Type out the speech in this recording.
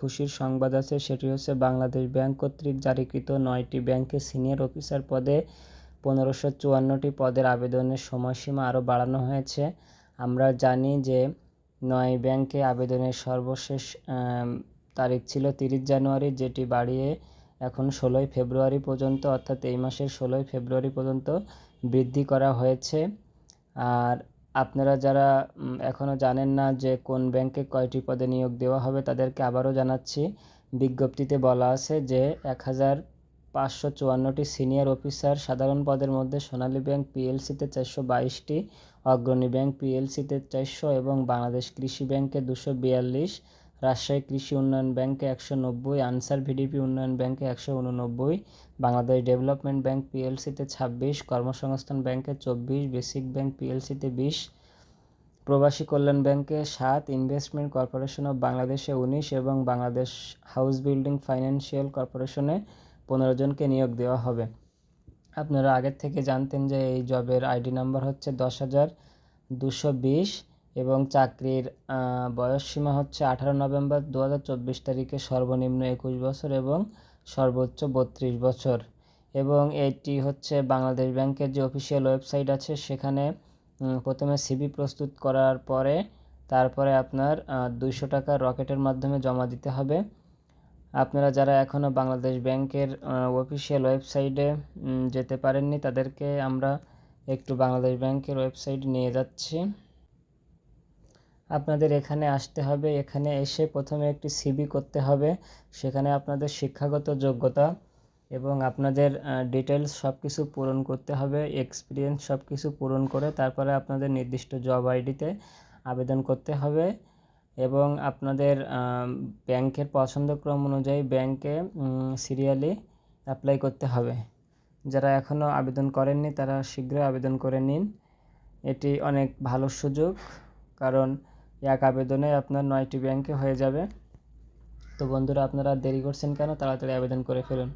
খুশির সংবাদ আছে, সেটি হচ্ছে বাংলাদেশ ব্যাংক কর্তৃক জারিকৃত নয়টি ব্যাংকে সিনিয়র অফিসার পদে পনেরোশো চুয়ান্নটি পদের আবেদনের সময়সীমা আরও বাড়ানো হয়েছে। আমরা জানি যে নয় ব্যাংকে আবেদনের সর্বশেষ তারিখ ছিল তিরিশ জানুয়ারি, যেটি বাড়িয়ে এখন ষোলোই ফেব্রুয়ারি পর্যন্ত, অর্থাৎ এই মাসের ষোলোই ফেব্রুয়ারি পর্যন্ত বৃদ্ধি করা হয়েছে। আর আপনারা যারা এখনও জানেন না যে কোন ব্যাংকে কয়টি পদে নিয়োগ দেওয়া হবে, তাদেরকে আবারও জানাচ্ছি। বিজ্ঞপ্তিতে বলা আছে যে এক হাজার পাঁচশো চুয়ান্নটি সিনিয়র অফিসার সাধারণ পদের মধ্যে সোনালী ব্যাংক পিএলসিতে চারশো বাইশটি, অগ্রণী ব্যাংক পিএলসিতে চারশো এবং বাংলাদেশ কৃষি ব্যাংকে দুশো বিয়াল্লিশ রাজশাহী কৃষি উন্নয়ন ব্যাংকে একশো নব্বই, আনসার ভিডিপি উন্নয়ন ব্যাংকে একশো উননব্বই, বাংলাদেশ ডেভেলপমেন্ট ব্যাংক পিএলসিতে ছাব্বিশ, কর্মসংস্থান ব্যাংকে চব্বিশ, বেসিক ব্যাংক পিএলসিতে বিশ, প্রবাসী কল্যাণ ব্যাংকে সাত, ইনভেস্টমেন্ট কর্পোরেশন অফ বাংলাদেশে উনিশ এবং বাংলাদেশ হাউস বিল্ডিং ফাইন্যান্সিয়াল কর্পোরেশনে পনেরো জনকে নিয়োগ দেওয়া হবে। আপনারা আগের থেকে জানতেন যে এই জবের আইডি নাম্বার হচ্ছে দশ হাজার দুশো বিশ। এবং চাকরির বয়সসীমা হচ্ছে আঠারো নভেম্বর দু হাজার চব্বিশ তারিখে সর্বনিম্ন একুশ বছর এবং সর্বোচ্চ বত্রিশ বছর। এবং এটি হচ্ছে বাংলাদেশ ব্যাংকের যে অফিসিয়াল ওয়েবসাইট আছে, সেখানে প্রথমে সিবি প্রস্তুত করার পরে, তারপরে আপনার দুইশো টাকা রকেটের মাধ্যমে জমা দিতে হবে। আপনারা যারা এখনও বাংলাদেশ ব্যাংকের অফিসিয়াল ওয়েবসাইটে যেতে পারেননি, তাদেরকে আমরা একটু বাংলাদেশ ব্যাংকের ওয়েবসাইট নিয়ে যাচ্ছি। আপনাদের এখানে আসতে হবে। এখানে এসে প্রথমে একটি সিবি করতে হবে। সেখানে আপনাদের শিক্ষাগত যোগ্যতা এবং আপনাদের ডিটেলস সব কিছু পূরণ করতে হবে। এক্সপিরিয়েন্স সব কিছু পূরণ করে তারপরে আপনাদের নির্দিষ্ট জব আইডিতে আবেদন করতে হবে এবং আপনাদের ব্যাংকের পছন্দক্রম অনুযায়ী ব্যাংকে সিরিয়ালি অ্যাপ্লাই করতে হবে। যারা এখনও আবেদন করেননি তারা শীঘ্রই আবেদন করে নিন। এটি অনেক ভালো সুযোগ কারণ এক আবেদনে আপনার নয়টি ব্যাংকে হয়ে যাবে। তো বন্ধুরা, আপনারা দেরি করছেন কেন? তাড়াতাড়ি আবেদন করে ফেলুন।